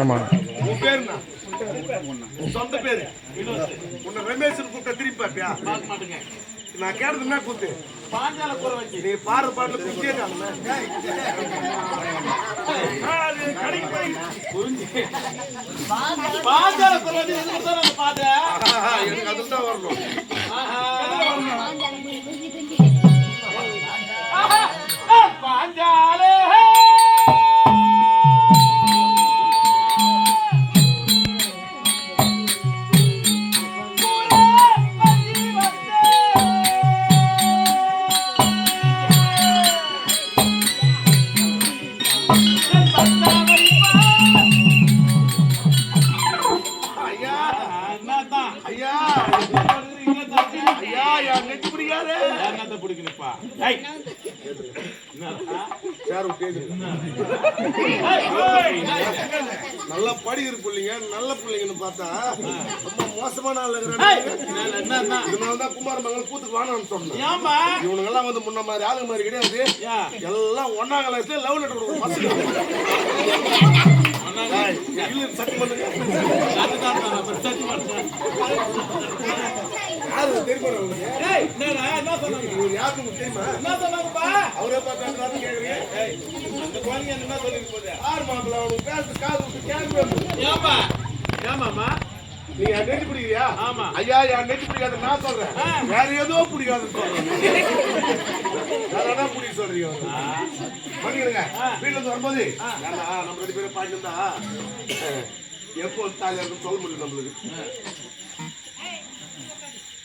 ஆமா. உன் பேரு என்ன உன் சொந்த பேரு? உன்னை ரமேஷன் கூப்பிட்ட திரும்பி பாப்பியா? நான் கேட்டது என்ன கூத்து? பாஞ்சால கூற வச்சு நீ பாரு பாட்டுல குத்தியே காணுமே. பாஞ்சால கூற வச்சு எது கொடுத்தா நான் பார்த்தேன் எனக்கு அதுல தான் வரணும். பாஞ்சாலே பிடிக்காது. என்னத்தை பிடிக்கணுப்பா ஏய் சார் நல்ல படிக்கிற பிள்ளைங்க நல்ல பிள்ளைங்கன்னு பார்த்தா ரொம்ப மோசமான ஆள் இருக்கிறாங்க. தான் குமாரமங்கலம் கூத்துக்கு வானான்னு சொன்னேன். ஏம்பா இவனுங்கெல்லாம் வந்து முன்ன மாதிரி ஆளுங்க மாதிரி கிடையாது. எல்லாம் ஒன்னாம் கிளாஸ்ல லவ் லெட்டர் கொடுக்கும் என்ன சொன்னாங்க அவரே பார்த்தா கேக்குறீங்க அந்த என்ன சொல்லிட்டு போகுது ஆறு மாப்பிள்ள அவனுக்கு காசு காது கேட்க ஏமாமா நீ நெஞ்சு பிடிக்கிறியா? ஆமா. ஐயா என் பிடிக்காது நான் சொல்றேன். வேற ஏதோ பிடிக்காதுன்னு சொல்றேன். வேற என்ன பிடிக்க சொல்றீங்க? பண்ணிடுங்க. வீட்டுல இருந்து வரும்போது நம்ம ரெண்டு பேரும் பாட்டு எப்போ தாலியா சொல்ல முடியும் நம்மளுக்கு.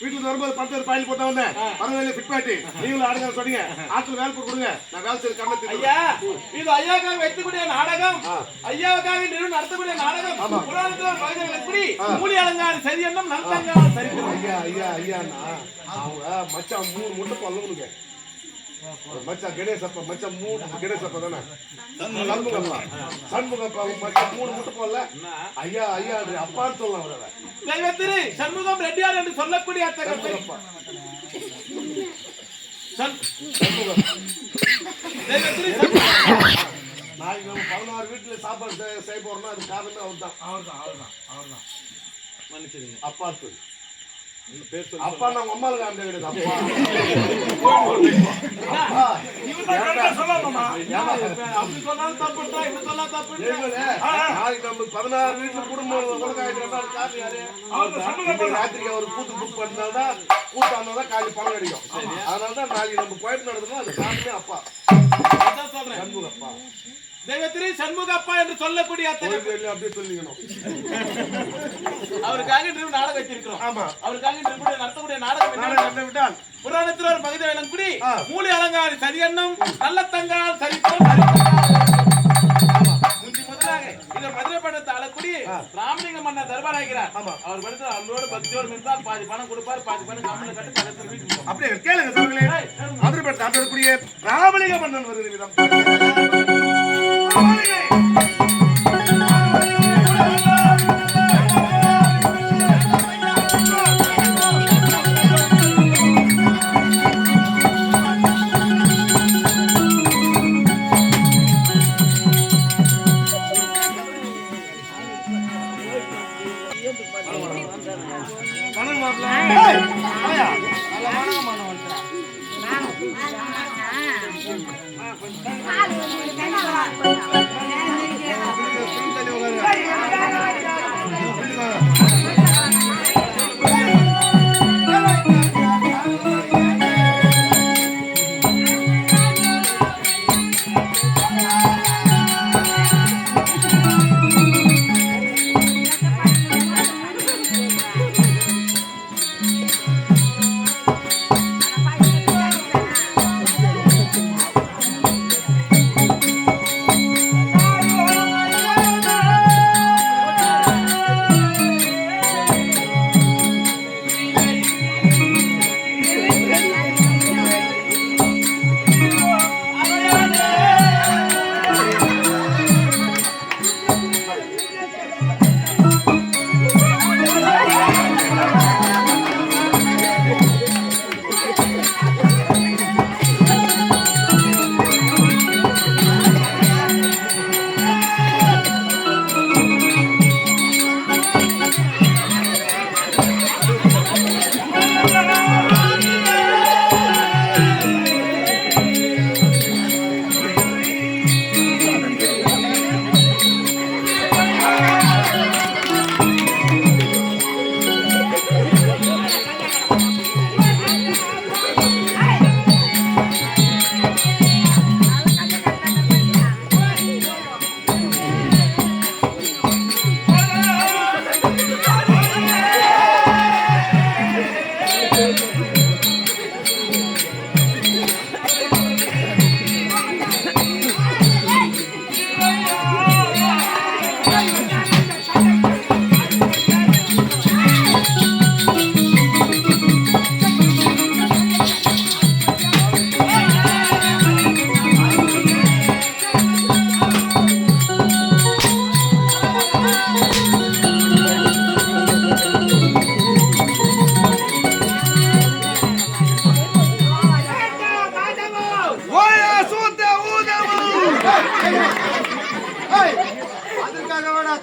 வீட்டுல வரும்போது பத்து பேர் பாயில் போட்ட வந்தேன். பரவாயில்ல ஃபிட் பாட்டி நீங்களும் ஆடுங்க சொன்னீங்க. ஆத்துல வேலை போட்டு கொடுங்க. நான் வேலை செய்ய கண்ணை தெரியும் ஐயா இது ஐயாக்காக வைக்கக்கூடிய நாடகம். ஐயாவுக்காக நிறுவனம் நடத்தக்கூடிய நாடகம். புராணத்தில் பகுதிகள் எப்படி? மூலி அலங்காரம் சரி என்னும் நல்தங்காரம் சரி ஐயா ஐயா ஐயாண்ணா அவங்க மச்சான் மூணு முட்டை பல்ல உனக்கு மச்சான் கணேசப்பா மச்சான் மூணு கணேசப்பா தானே? சண்முகப்பா. சண்முகப்பா. மச்சான் மூணு முட்டை போடல? ஐயா ஐயா அப்பான்னு சொல்லலாம் அவரை தெய்வத்திரு சண்முகம் ரெட்டியார் என்று சொல்லக்கூடிய சண்முகப்பா. நாளைக்கு நம்ம பதினாறு வீட்டுல சாப்பாடு செய்- செய்ய போறோம்னா அது காரணமே அவர் தான் மன்னிச்சிடுங்க. அப்பாத்து. இந்த பேர் சொல்லி அப்பா நான் அம்மாவுக்கு அந்த கிடையாது அப்பா. அப்பா. பதினாறு வீட்டுல குடும்பம் ராத்திரிக்கு அவர் கூத்து புக் பண்ணாதான் கூத்து ஆனாதான் காலையில் பணம் கிடைக்கும் அதனாலதான் நாளைக்கு நம்ம போயிட்டு நடந்தோம்னா அது காரணமே அப்பா. அதான் சொல்றேன். சண்முகப்பா. தெய்வத்திரு சண்முகப்பா என்று சொல்லக்கூடிய அப்படியே சொல்லிக்கணும். அவருக்காக இன்று நாடகம் வச்சிருக்கிறோம் ஆமா. அவருக்காக இன்று நடத்தக்கூடிய நாடகம் என்ன? விட்டால் புராணத்தில் ஒரு பகுதி விளங்குடி. மூலி அலங்காரி சரியன்னம் நல்ல தங்கால் சரித்தோம் முந்தி முதலாக இதை மதுரை படத்தை ஆளக்கூடிய ராமலிங்க மன்னர் தர்பாராகிறார். அவர் படத்தில் அவரோட பக்தியோடு இருந்தால் பாதி பணம் கொடுப்பார் பாதி பணம் கம்மல கட்டி. அப்படியே கேளுங்க மதுரை பட்டு ஆண்டக்கூடிய ராமலிங்க மன்னன் வருகிற விதம் பணம் Thank you.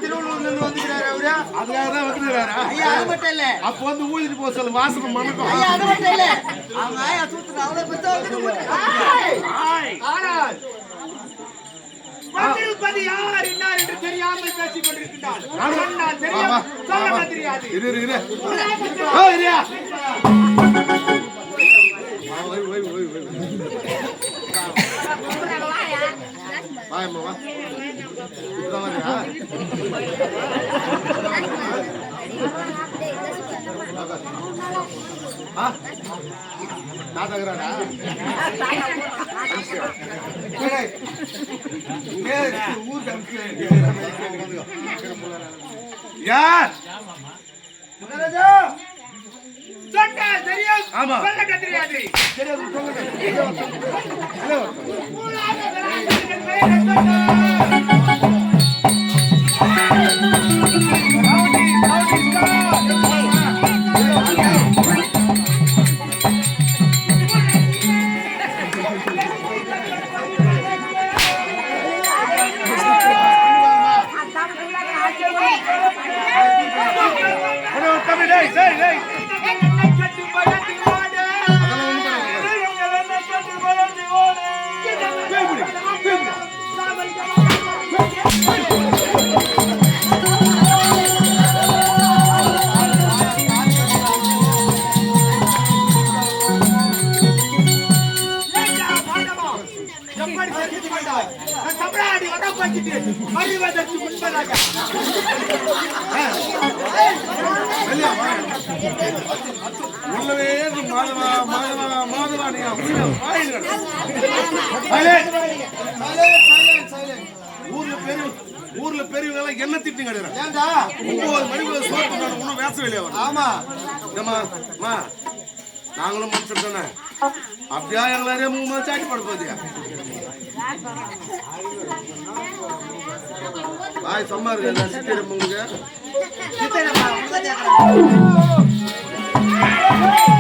திருவள்ளூர்ல இருந்து வந்துக்கிறாரு அவரு. அதுக்காக தான் வந்துருக்காரா ஐயா அது மட்டும் இல்ல. அப்ப வந்து ஊழிட்டு போக சொல்லு வாசனை மணக்கும். ஐயா அது மட்டும் இல்ல. அவங்க ஆயா சூத்துட்டு அவ்வளவு பெத்த ஆனால் வந்திருப்பது யார் இன்னார் என்று தெரியாமல் பேசிக். சொன்னால் தெரியும் சொல்ல தெரியாது. இரு இரு இரு. ஏய், ஊர் கணக்கு. யார் சொன்னால் தெரியும் ஆமா. சொல்ல தெரியாது தெரியாது சொல்லுங்க இல்ல, ஒருத்தன். அட, ஒரு தம்பி, டேய், டேய், டேய். தேய்பிடி, தேய்பிடி. எப்படி தெரிந்து கொண்டாய் நான் வருவதற்கு முன்பதாக உள்ளவே மாதவா மாதவா மாதவா ஊர்ல பெரிய ஊர்ல பெரியவங்க எல்லாம் என்ன திட்டி கிடையாது ஏண்டா ஒன்பது மணிக்குள்ள சோறு தின்னாலும் ஒன்றும் வேச வெளியே வரும் ஆமா ஏம்மா, அம்மா, நாங்களும் மனுஷன் தானே அப்படியா எங்களாரே மூணு மாதம் சாட்டி பட போதியா பாய் சும்மா இருக்கு சித்திரம் உங்களுக்கு உங்க